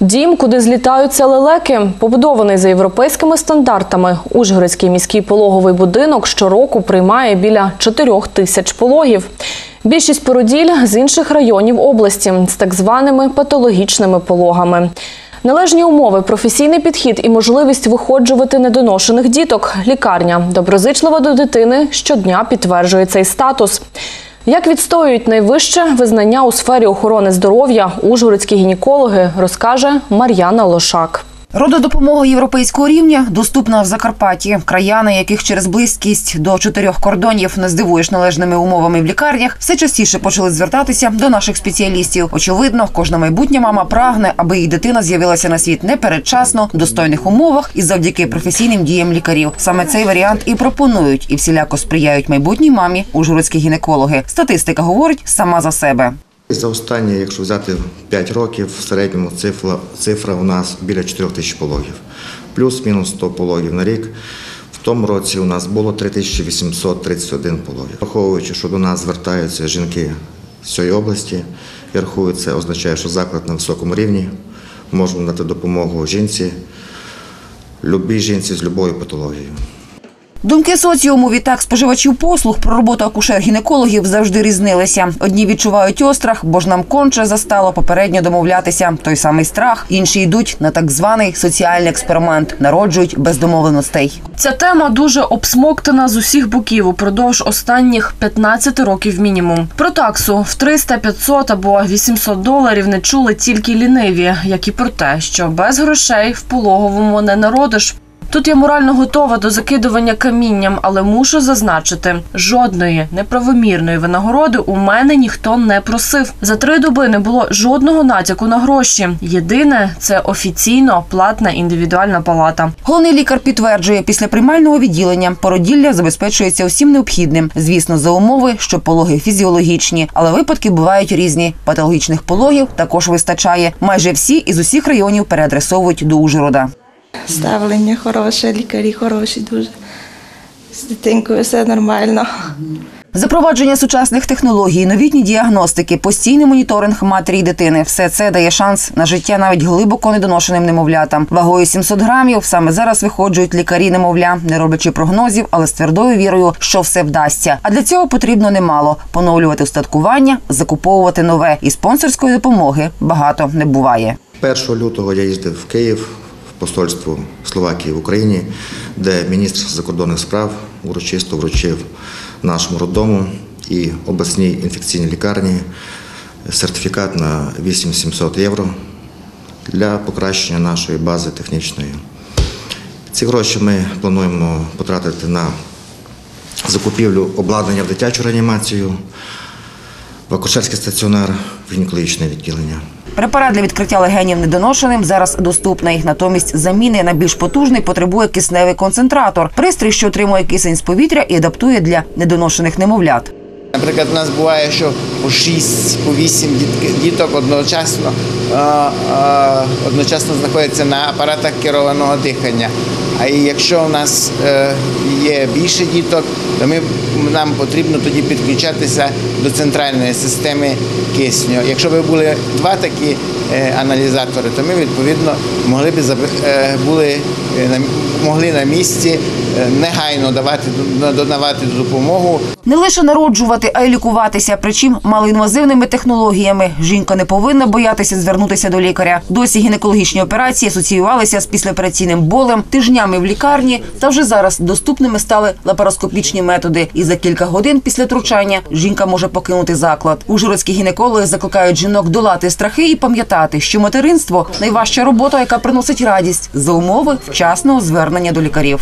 Дім, куди злітаються лелеки, побудований за європейськими стандартами. Ужгородський міський пологовий будинок щороку приймає біля 4 тисяч пологів. Більшість породіль з інших районів області з так званими патологічними пологами. Належні умови, професійний підхід і можливість виходжувати недоношених діток. Лікарня доброзичлива до дитини щодня підтверджує цей статус. Як відстоюють найвище визнання у сфері охорони здоров'я ужгородські гінекологи, розкаже Мар'яна Лошак. Рододопомога європейського рівня доступна в Закарпатті. Краяни, яких через близькість до чотирьох кордонів не здивуєш належними умовами в лікарнях, все частіше почали звертатися до наших спеціалістів. Очевидно, кожна майбутня мама прагне, аби її дитина з'явилася на світ не передчасно, в достойних умовах і завдяки професійним діям лікарів. Саме цей варіант і пропонують, і всіляко сприяють майбутній мамі ужгородські гінекологи. Статистика говорить сама за себе. За останні, якщо взяти 5 років, в середньому цифра, цифра у нас біля 4 тисяч пологів. Плюс-мінус 100 пологів на рік. В тому році у нас було 3831 пологів. Враховуючи, що до нас звертаються жінки з цієї області, я рахую, це означає, що заклад на високому рівні. Можемо дати допомогу жінці, любій жінці з любою патологією. Думки соціуму відтак споживачів послуг про роботу акушер-гінекологів завжди різнилися. Одні відчувають острах, бо ж нам конче застало попередньо домовлятися. Той самий страх. Інші йдуть на так званий соціальний експеримент, народжують без домовленостей. Ця тема дуже обсмоктана з усіх боків упродовж останніх 15 років мінімум. Про таксу в 300, 500 або 800 доларів не чули тільки ліниві, як і про те, що без грошей в пологовому не народиш. Тут я морально готова до закидування камінням, але мушу зазначити, жодної неправомірної винагороди у мене ніхто не просив. За три доби не було жодного натяку на гроші. Єдине це офіційно платна індивідуальна палата. Головний лікар підтверджує, після приймального відділення породілля забезпечується усім необхідним. Звісно, за умови, що пологи фізіологічні, але випадки бувають різні. Патологічних пологів також вистачає. Майже всі із усіх районів переадресовують до Ужгорода. Ставлення хороше, лікарі хороші дуже. З дитинкою все нормально. Запровадження сучасних технологій, новітні діагностики, постійний моніторинг матері й дитини все це дає шанс на життя навіть глибоко недоношеним немовлятам. Вагою 700 грамів саме зараз виходжують лікарі немовля, не роблячи прогнозів, але з твердою вірою, що все вдасться. А для цього потрібно немало поновлювати устаткування, закуповувати нове. І спонсорської допомоги багато не буває. 1 лютого я їздив в Київ в посольство Словакії в Україні, де міністр закордонних справ урочисто вручив нашому роддому і обласній інфекційній лікарні сертифікат на 8700 євро для покращення нашої бази технічної. Ці гроші ми плануємо потратити на закупівлю обладнання в дитячу реанімацію, в стаціонар, в відділення. Препарат для відкриття легенів недоношеним зараз доступний. Натомість заміни на більш потужний потребує кисневий концентратор, пристрій, що отримує кисень з повітря і адаптує для недоношених немовлят. Наприклад, у нас буває, що по 6, по 8 дітки- діток одночасно, одночасно знаходяться на апаратах керованого дихання. А якщо у нас е, є більше діток, то ми, нам потрібно тоді підключатися до центральної системи кисню. Якщо б були два такі е, аналізатори, то ми відповідно могли б е, були могли на місці е, негайно давати додавати допомогу Не лише народжувати, а й лікуватися, причим малоінвазивними технологіями. Жінка не повинна боятися звернутися до лікаря. Досі гінекологічні операції асоціювалися з післяопераційним болем, тижнями в лікарні. Та вже зараз доступними стали лапароскопічні методи. І за кілька годин після втручання жінка може покинути заклад. Ужгородські гінекологи закликають жінок долати страхи і пам'ятати, що материнство найважча робота, яка приносить радість за умови вчасного звернення до лікарів.